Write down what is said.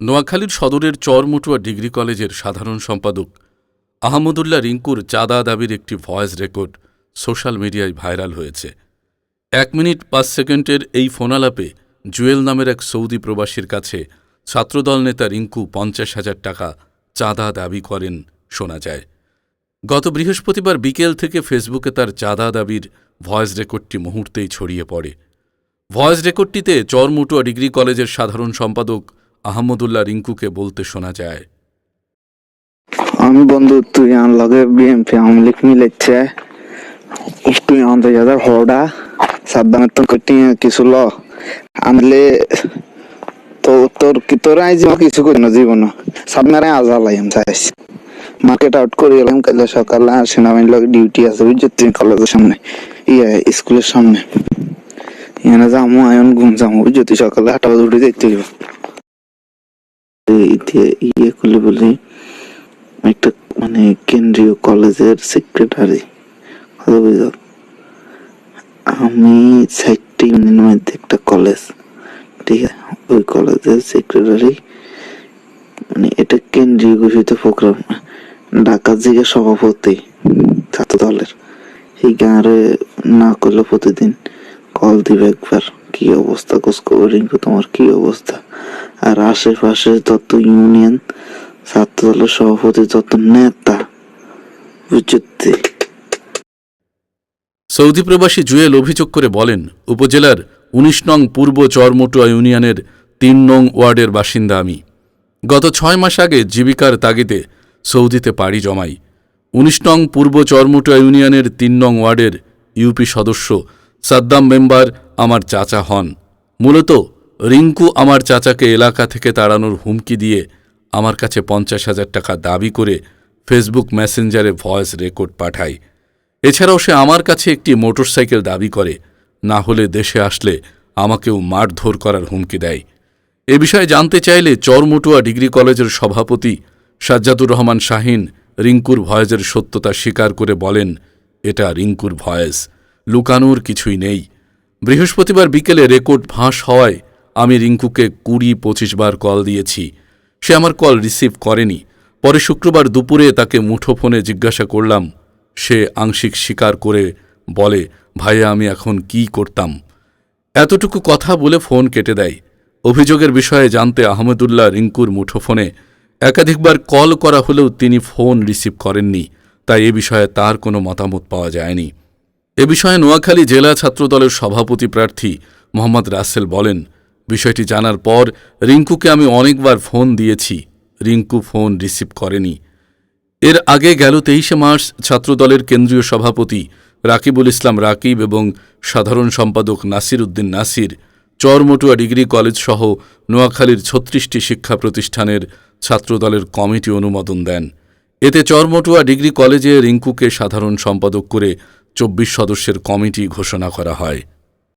নোয়াখালীর সদরের চরমটুয়া ডিগ্রি কলেজের সাধারণ সম্পাদক আহমদুল্লাহ রিঙ্কুর চাঁদা দাবির একটি ভয়েস রেকর্ড সোশ্যাল মিডিয়ায় ভাইরাল হয়েছে। এক মিনিট পাঁচ সেকেন্ডের এই ফোনালাপে জুয়েল নামের এক সৌদি প্রবাসীর কাছে ছাত্রদল নেতা রিঙ্কু পঞ্চাশ হাজার টাকা চাঁদা দাবি করেন শোনা যায়। গত বৃহস্পতিবার বিকেল থেকে ফেসবুকে তার চাঁদা দাবির ভয়েস রেকর্ডটি মুহূর্তেই ছড়িয়ে পড়ে। ভয়েস রেকর্ডটিতে চরমুটুয়া ডিগ্রি কলেজের সাধারণ সম্পাদক আহমদুল্লাহ রিঙ্কুকে বলতে শোনা যায়, আমি বন্ধু, তুই আন লগে বিএমপি আওয়ামী লীগ মিলেছে তুই আনতে যাদের হড়া সাবধানের তো কটি কিছু ল। আনলে তো তোর কি, তোর আই জীবন কিছু করি না জীবন। সাবনারে আজালাই আমি চাইছ মার্কেট আউট করে এলাম কাল সকালে আর সেনাবাহিনীর লগে ডিউটি আছে, বুঝছ? তুই কলেজের সামনে ইয়ে স্কুলের সামনে। এখানে যামু, আয়ন ঘুম যামু, বুঝছ? তুই সকালে আটটা বাজে উঠে যাইতে হইব। ইয়ে করলে বলি, একটা মানে কেন্দ্রীয় কলেজের সেক্রেটারি আমি চারটি ইউনিয়নের মধ্যে একটা কলেজ, ঠিক আছে? ওই কলেজের সেক্রেটারি মানে এটা কেন্দ্রীয় ঘোষিত প্রোগ্রাম ঢাকা জিগে সভাপতি ছাত্র দলের এই গাঁরে না করলে প্রতিদিন কল দিবে একবার, কি অবস্থা খোঁজ খবর তোমার কি অবস্থা? আর আশেপাশে যত ইউনিয়ন ছাত্র দলের সভাপতি যত নেতা। বুঝতে সৌদি প্রবাসী জুয়েল অভিযোগ করে বলেন, উপজেলার উনিশ নং পূর্ব চরমটুয়া ইউনিয়নের তিন নং ওয়ার্ডের বাসিন্দা আমি। গত ছয় মাস আগে জীবিকার তাগিদে সৌদিতে পাড়ি জমাই। উনিশ নং পূর্ব চরমটুয়া ইউনিয়নের তিন নং ওয়ার্ডের ইউপি সদস্য সাদ্দাম মেম্বার আমার চাচা হন। মূলত রিঙ্কু আমার চাচাকে এলাকা থেকে তাড়ানোর হুমকি দিয়ে আমার কাছে পঞ্চাশ হাজার টাকা দাবি করে ফেসবুক মেসেঞ্জারে ভয়েস রেকর্ড পাঠায়। এছাড়াও সে আমার কাছে একটি মোটরসাইকেল দাবি করে, না হলে দেশে আসলে আমাকেও মারধর করার হুমকি দেয়। এ বিষয়ে জানতে চাইলে চরমটুয়া ডিগ্রি কলেজের সভাপতি সাজ্জাদুর রহমান শাহিন রিঙ্কুর ভয়েসের সত্যতা স্বীকার করে বলেন, এটা রিঙ্কুর ভয়েস, লুকানোর কিছুই নেই। বৃহস্পতিবার বিকেলে রেকর্ড ফাঁস হওয়ায় আমি রিঙ্কুকে কুড়ি, পঁচিশ বার কল দিয়েছি। সে আমার কল রিসিভ করেনি। পরে শুক্রবার দুপুরে তাকে মুঠোফোনে জিজ্ঞাসা করলাম। সে আংশিক স্বীকার করে বলে, ভাইয়া, আমি এখন কি করতাম? এতটুকু কথা বলে ফোন কেটে দেয়। অভিযোগের বিষয়ে জানতে আহমেদুল্লাহ রিঙ্কুর মুঠোফোনে একাধিকবার কল করা হলেও তিনি ফোন রিসিভ করেননি। তাই এ বিষয়ে তার কোনো মতামত পাওয়া যায়নি। এ বিষয়ে নোয়াখালী জেলা ছাত্রদলের সভাপতি প্রার্থী মোহাম্মদ রাসেল বলেন বিষয়টি জানার পর রিঙ্কুকে আমি অনেকবার ফোন দিয়েছি। রিঙ্কু ফোন রিসিভ করেনি। এর আগে গেল তেইশে মার্চ ছাত্রদলের কেন্দ্রীয় সভাপতি রাকিবুল ইসলাম রাকিব এবং সাধারণ সম্পাদক নাসির উদ্দিন নাসির, চরমটুয়া ডিগ্রি কলেজ সহ নোয়াখালীর ছত্রিশটি শিক্ষা প্রতিষ্ঠানের ছাত্রদলের কমিটি অনুমোদন দেন। এতে চরমটুয়া ডিগ্রি কলেজে রিঙ্কুকে সাধারণ সম্পাদক করে চব্বিশ সদস্যের কমিটি ঘোষণা করা হয়।